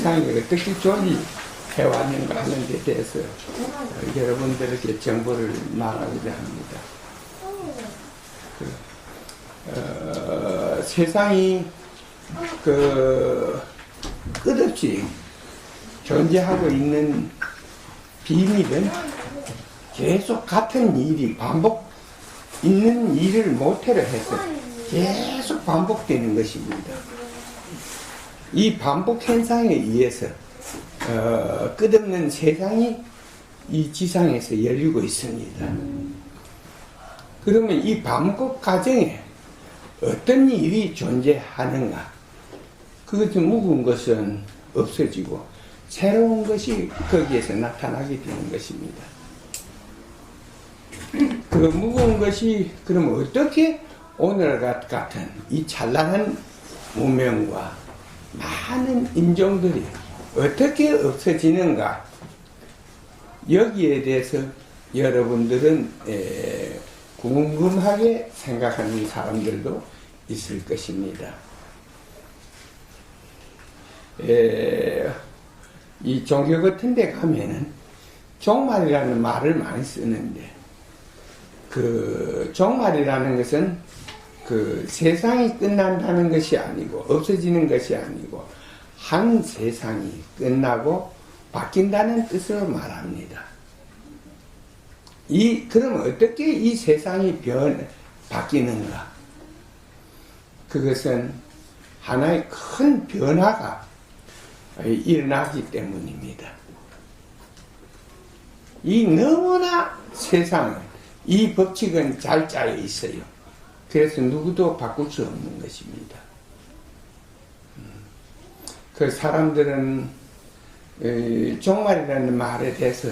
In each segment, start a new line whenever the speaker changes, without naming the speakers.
세상이 어떻게 존재해왔는가 하는 데 대해서 어, 여러분들에게 정보를 말하고자 합니다. 어, 세상이 그 끝없이 존재하고 있는 비밀은 계속 같은 일이 반복 있는 일을 모태로 해서 계속 반복되는 것입니다. 이 반복 현상에 의해서 어, 끝없는 세상이 이 지상에서 열리고 있습니다. 그러면 이 반복 과정에 어떤 일이 존재하는가? 그것이 묵은 것은 없어지고 새로운 것이 거기에서 나타나게 되는 것입니다. 그 무거운 것이 그럼 어떻게 오늘 같은 이 찬란한 문명과 많은 인종들이 어떻게 없어지는가 여기에 대해서 여러분들은 에, 궁금하게 생각하는 사람들도 있을 것입니다. 에, 이 종교 같은 데 가면은 종말이라는 말을 많이 쓰는데 그 종말이라는 것은 그 세상이 끝난다는 것이 아니고 없어지는 것이 아니고 한 세상이 끝나고 바뀐다는 뜻으로 말합니다. 이 그럼 어떻게 이 세상이 변 바뀌는가? 그것은 하나의 큰 변화가 일어나기 때문입니다. 이 너무나 세상은 이 법칙은 잘 짜여 있어요. 그래서 누구도 바꿀 수 없는 것입니다. 그 사람들은 종말이라는 말에 대해서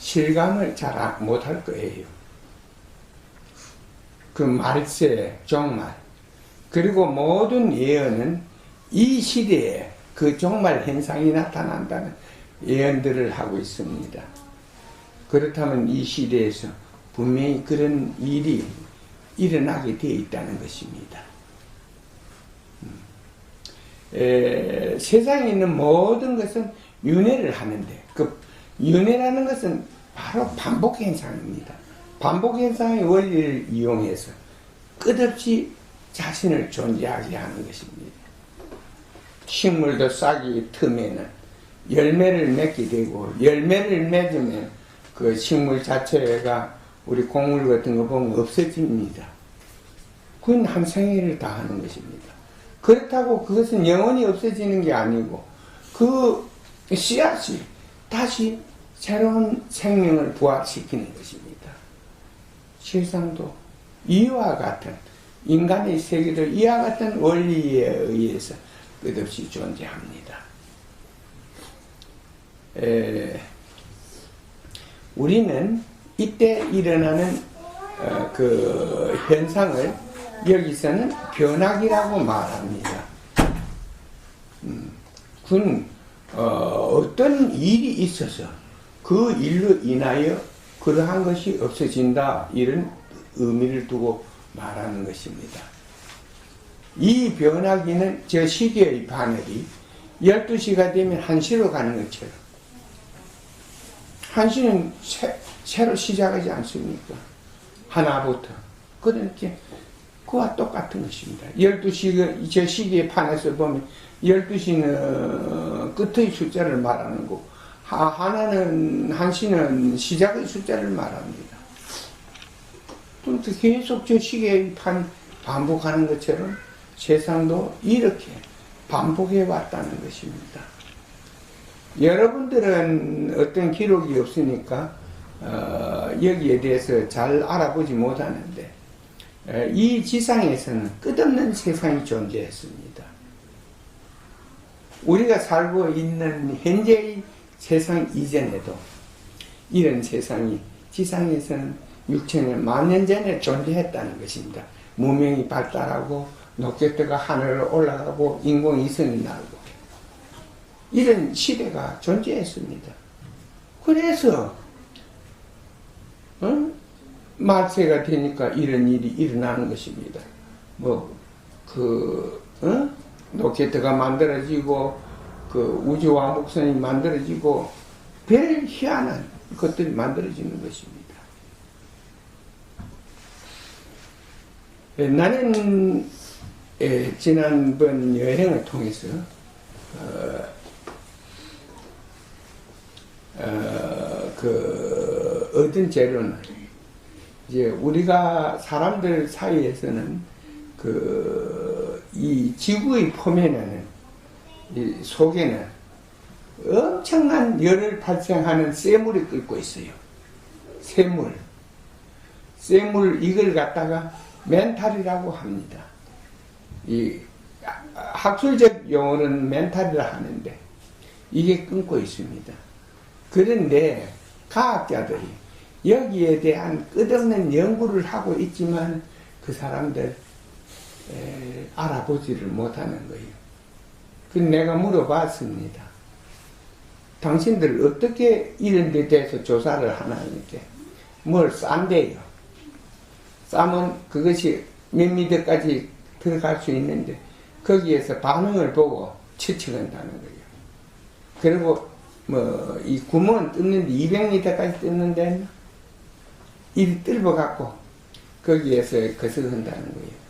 실감을 잘 못할 거예요. 그 말세, 종말. 그리고 모든 예언은 이 시대에 그 종말 현상이 나타난다는 예언들을 하고 있습니다. 그렇다면 이 시대에서 분명히 그런 일이 일어나게 되어 있다는 것입니다. 음. 에, 세상에 있는 모든 것은 윤회를 하는데 그 윤회라는 것은 바로 반복 현상입니다. 반복 현상의 원리를 이용해서 끝없이 자신을 존재하게 하는 것입니다. 식물도 싹이 틈에는 열매를 맺게 되고 열매를 맺으면 그 식물 자체가 우리 곡물 같은 거 보면 없어집니다. 그건 한 생애를 다 하는 것입니다. 그렇다고 그것은 영원히 없어지는 게 아니고 그 씨앗이 다시 새로운 생명을 부활시키는 것입니다. 세상도 이와 같은 인간의 세계도 이와 같은 원리에 의해서 끝없이 존재합니다. 에, 우리는 이때 일어나는 어, 그 현상을 여기서는 변화기라고 말합니다. 음, 그건 어, 떤 일이 있어서 그 일로 인하여 그러한 것이 없어진다 이런 의미를 두고 말하는 것입니다. 이 변화기는 저 시계의 바늘이 12시가 되면 1시로 가는 것처럼 1시는 새, 새로 시작하지 않습니까? 하나부터. 그렇게 그와 똑같은 것입니다. 12시, 저 시계의 판에서 보면 12시는 끝의 숫자를 말하는 거고 하나는, 한시는 시작의 숫자를 말합니다. 또 계속 저 시계의 판 반복하는 것처럼 세상도 이렇게 반복해 왔다는 것입니다. 여러분들은 어떤 기록이 없으니까 어, 여기에 대해서 잘 알아보지 못하는데 어, 이 지상에서는 끝없는 세상이 존재했습니다. 우리가 살고 있는 현재의 세상 이전에도 이런 세상이 지상에서는 6천년, 만년 전에 존재했다는 것입니다. 문명이 발달하고 로켓트가 하늘로 올라가고 인공위성이 나오고 이런 시대가 존재했습니다. 그래서 어? 말세가 되니까 이런 일이 일어나는 것입니다. 뭐 그 어? 로켓트가 만들어지고 그 우주와 목선이 만들어지고 별 희한한 것들이 만들어지는 것입니다. 예, 나는 예, 지난번 여행을 통해서 어, 어, 그 얻은 재료는 이제 우리가 사람들 사이에서는 그 이 지구의 표면에는 이 속에는 엄청난 열을 발생하는 쇠물이 끓고 있어요. 쇠물. 쇠물 이걸 갖다가 멘탈이라고 합니다. 이 학술적 용어는 멘탈이라 하는데 이게 끊고 있습니다. 그런데 과학자들이 여기에 대한 끝없는 연구를 하고 있지만 그 사람들 에, 알아보지를 못하는 거예요. 그 내가 물어봤습니다. 당신들 어떻게 이런 데 대해서 조사를 하나 하니까 뭘 싼대요. 싸면 그것이 몇 미터까지 들어갈 수 있는데 거기에서 반응을 보고 추측한다는 거예요. 그리고 뭐 이 구멍 뜯는데 200m까지 뜯는데 이 뜰어 갖고 거기에서 거스른다는 거예요.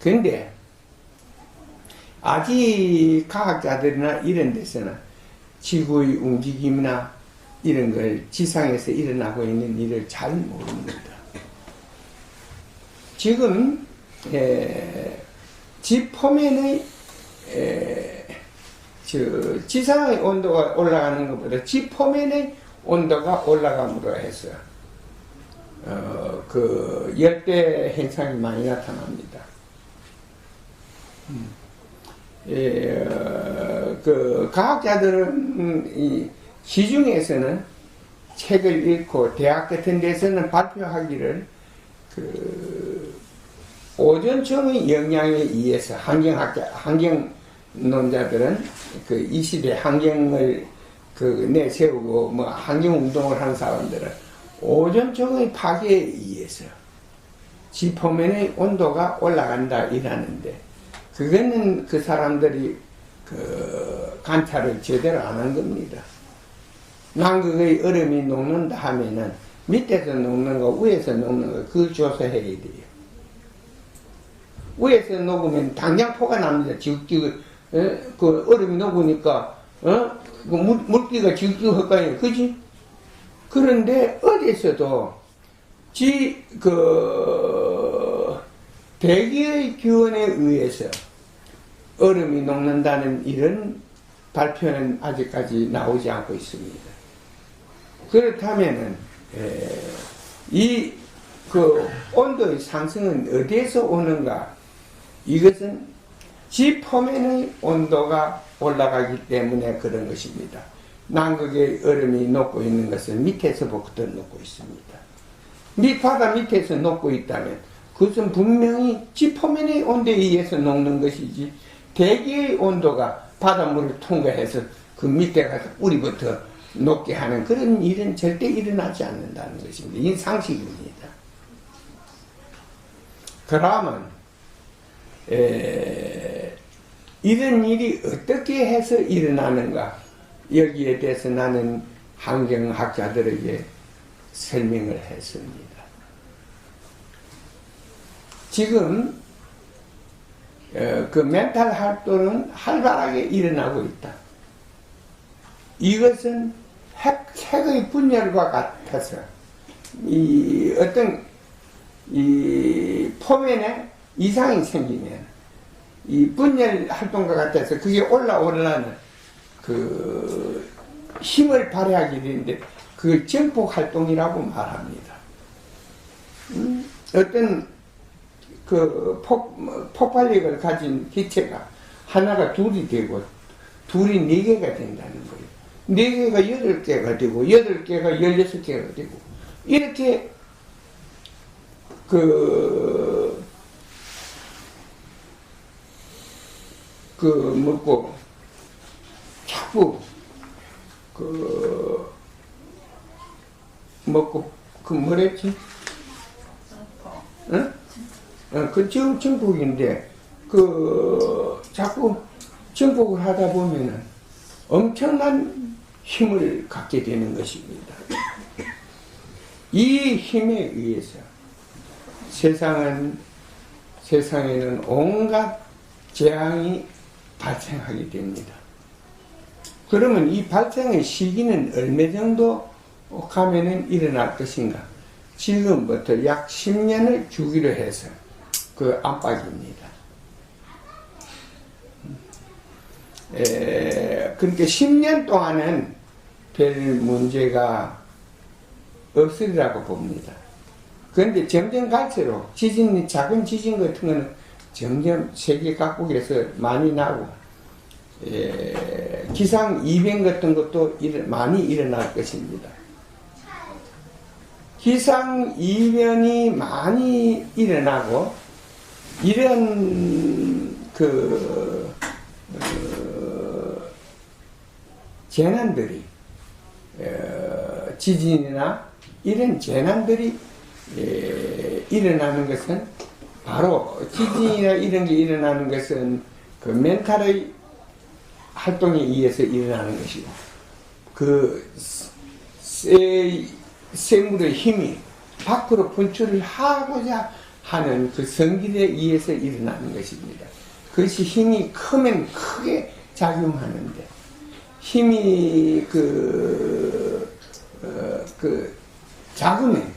근데 아직 과학자들이나 이런 데서는 지구의 움직임이나 이런 걸 지상에서 일어나고 있는 일을 잘 모릅니다. 지금 에, 지 표면의 에, 저 지상의 온도가 올라가는 것보다 지 표면의 온도가 올라감으로 해서 어, 그 열대 현상이 많이 나타납니다. 음. 예, 어, 그 과학자들은 이 시중에서는 책을 읽고 대학 같은 데서는 발표하기를 그 오존층의 영향에 의해서 환경학자 환경론자들은 그 이 시대 환경을 그 내세우고 뭐 환경 운동을 하는 사람들은 오존층의 파괴에 의해서 지표면의 온도가 올라간다 이라는데 그거는 그 사람들이 그 관찰을 제대로 안 한 겁니다. 남극의 얼음이 녹는다 하면은 밑에서 녹는 거, 위에서 녹는 거, 그걸 조사해야 돼요. 위에서 녹으면 당장 포가 납니다. 지극지극, 그 얼음이 녹으니까, 어? 그 물, 물기가 지극지극 할 그지? 그런데 어디서도 지, 그, 대기의 기원에 의해서 얼음이 녹는다는 이런 발표는 아직까지 나오지 않고 있습니다. 그렇다면은 이 그 온도의 상승은 어디에서 오는가? 이것은 지 표면의 온도가 올라가기 때문에 그런 것입니다. 남극의 얼음이 녹고 있는 것은 밑에서 부터 녹고 있습니다. 밑바다 밑에서 녹고 있다면 그것은 분명히 지 표면의 온도에 의해서 녹는 것이지 대기의 온도가 바닷물을 통과해서 그 밑에 가서 우리부터 녹게 하는 그런 일은 절대 일어나지 않는다는 것입니다. 이 상식입니다. 그러면 에, 이런 일이 어떻게 해서 일어나는가 여기에 대해서 나는 환경학자들에게 설명을 했습니다. 지금 어, 그 멘탈 활동은 활발하게 일어나고 있다. 이것은 핵, 핵의 분열과 같아서 이 어떤 이 표면에 이상이 생기면 이 분열 활동과 같아서 그게 올라오려는 그 힘을 발휘하게 되는데 그걸 증폭 활동이라고 말합니다. 음, 어떤 그 폭, 폭발력을 가진 기체가 하나가 둘이 되고 둘이 네 개가 된다는 거예요. 네 개가 여덟 개가 되고 여덟 개가 열여섯 개가 되고 이렇게 그, 그, 뭐고, 자꾸, 그, 뭐고, 그, 뭐랬지? 응? 어, 그 지금 정복인데 그 자꾸 정복을 하다 보면은 엄청난 힘을 갖게 되는 것입니다. 이 힘에 의해서 세상은 세상에는 온갖 재앙이 발생하게 됩니다. 그러면 이 발생의 시기는 얼마 정도 가면은 일어날 것인가? 지금부터 약 10년을 주기로 해서 그 안팎입니다. 에, 그러니까 10년 동안은 별 문제가 없으리라고 봅니다. 그런데 점점 갈수록 지진이 작은 지진 같은 거는 점점 세계 각국에서 많이 나고 에, 기상 이변 같은 것도 일, 많이 일어날 것입니다. 기상 이변이 많이 일어나고 이런 그 어, 재난들이 어, 지진이나 이런 재난들이 에, 일어나는 것은 바로 지진이나 이런 게 일어나는 것은 그 멘탈의 활동에 의해서 일어나는 것이고 그 세, 생물의 힘이 밖으로 분출을 하고자 하는 그 성질에 의해서 일어나는 것입니다. 그것이 힘이 크면 크게 작용하는데 힘이 그, 어, 그 작으면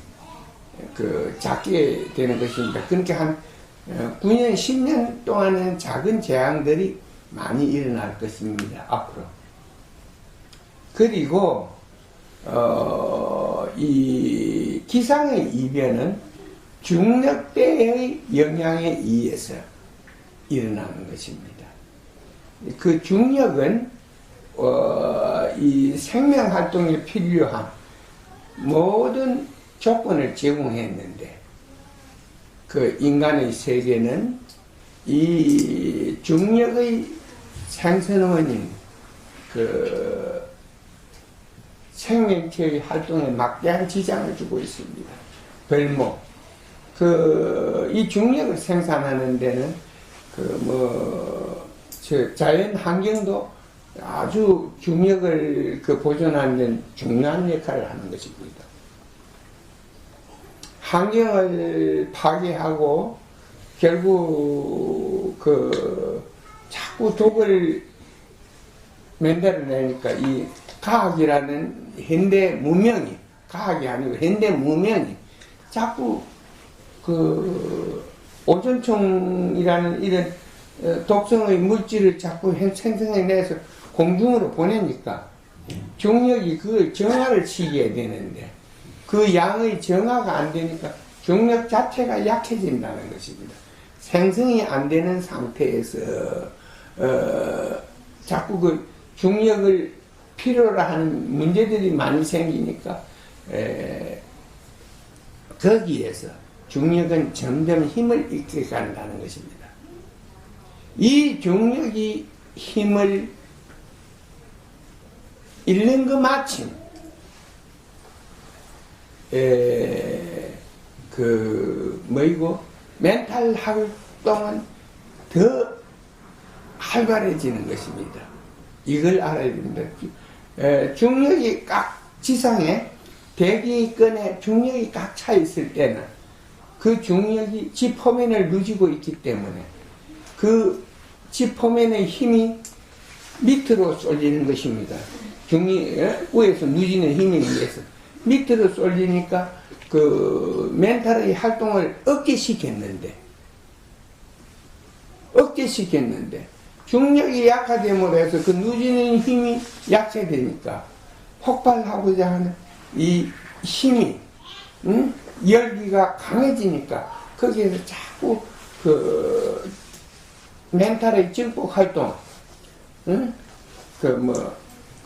그 작게 되는 것입니다. 그러니까 한 어, 9년, 10년 동안은 작은 재앙들이 많이 일어날 것입니다. 앞으로. 그리고 어, 이 기상의 이변은 중력대의 영향에 의해서 일어나는 것입니다. 그 중력은 어, 이 생명 활동에 필요한 모든 조건을 제공했는데 그 인간의 세계는 이 중력의 생선원인 그 생명체의 활동에 막대한 지장을 주고 있습니다. 별모. 그, 이 중력을 생산하는 데는, 그, 뭐, 저 자연 환경도 아주 중력을 그 보존하는 데는 중요한 역할을 하는 것입니다. 환경을 파괴하고, 결국, 그, 자꾸 독을 만들어내니까 이 과학이라는 현대 문명이 과학이 아니고 현대 문명이 자꾸 그 오존총이라는 이런 어, 독성의 물질을 자꾸 생성해내서 공중으로 보내니까 중력이 그 정화를 치게 되는데 그 양의 정화가 안 되니까 중력 자체가 약해진다는 것입니다. 생성이 안 되는 상태에서 어, 자꾸 그 중력을 필요로 하는 문제들이 많이 생기니까 에, 거기에서 중력은 점점 힘을 잃게 간다는 것입니다. 이 중력이 힘을 잃는 그 마침 에, 그 뭐이고 멘탈 활동은 더 활발해지는 것입니다. 이걸 알아야 됩니다. 에, 중력이 꽉 지상에 대기권에 중력이 꽉 차 있을 때는 그 중력이 지포면을 누지고 있기 때문에 그 지포면의 힘이 밑으로 쏠리는 것입니다. 중력 위에서 누지는 힘에 의해서 밑으로 쏠리니까 그 멘탈의 활동을 억제시켰는데 억제시켰는데 중력이 약화됨으로 해서 그 누지는 힘이 약세되니까 폭발하고자 하는 이 힘이 응? 열기가 강해지니까 거기에서 자꾸 그 멘탈의 증폭 활동 응? 그뭐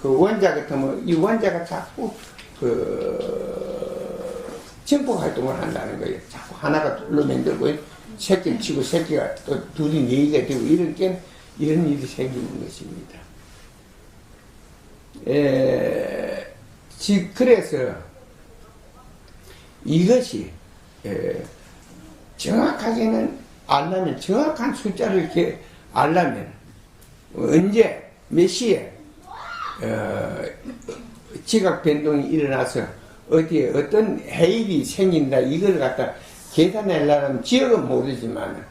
그 원자 같으면 이 원자가 자꾸 그 증폭 활동을 한다는 거예요. 자꾸 하나가 둘로 만들고 새끼를 치고 새끼가 또 둘이 네 개가 되고 이런 게 이런 일이 생기는 것입니다. 에, 지, 그래서 이것이 에, 정확하게는 알려면 정확한 숫자를 이렇게 알려면 언제 몇 시에 어, 지각 변동이 일어나서 어디에 어떤 해일이 생긴다 이걸 갖다 계산하려면 지역은 모르지만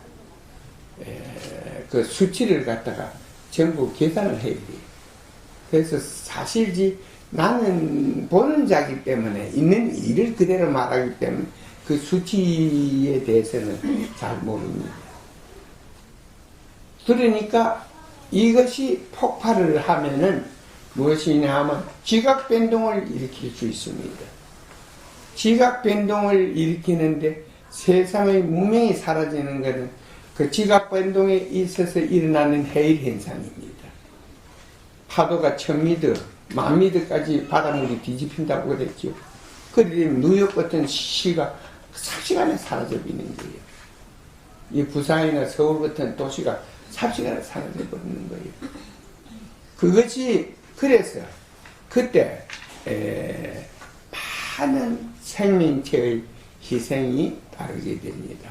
에, 그 수치를 갖다가 전부 계산을 해야 돼요. 그래서 사실지 나는 보는 자기 때문에 있는 일을 그대로 말하기 때문에 그 수치에 대해서는 잘 모릅니다. 그러니까 이것이 폭발을 하면은 무엇이냐 하면 지각 변동을 일으킬 수 있습니다. 지각 변동을 일으키는데 세상의 무명이 사라지는 것은 그 지각 변동에 있어서 일어나는 해일 현상입니다. 파도가 천미터, 만미터까지 바닷물이 뒤집힌다고 그랬죠. 그러면 뉴욕 같은 시가 삽시간에 사라져 버리는 거예요. 이 부산이나 서울 같은 도시가 삽시간에 사라져 버리는 거예요. 그것이 그래서 그때 에, 많은 생명체의 희생이 다르게 됩니다.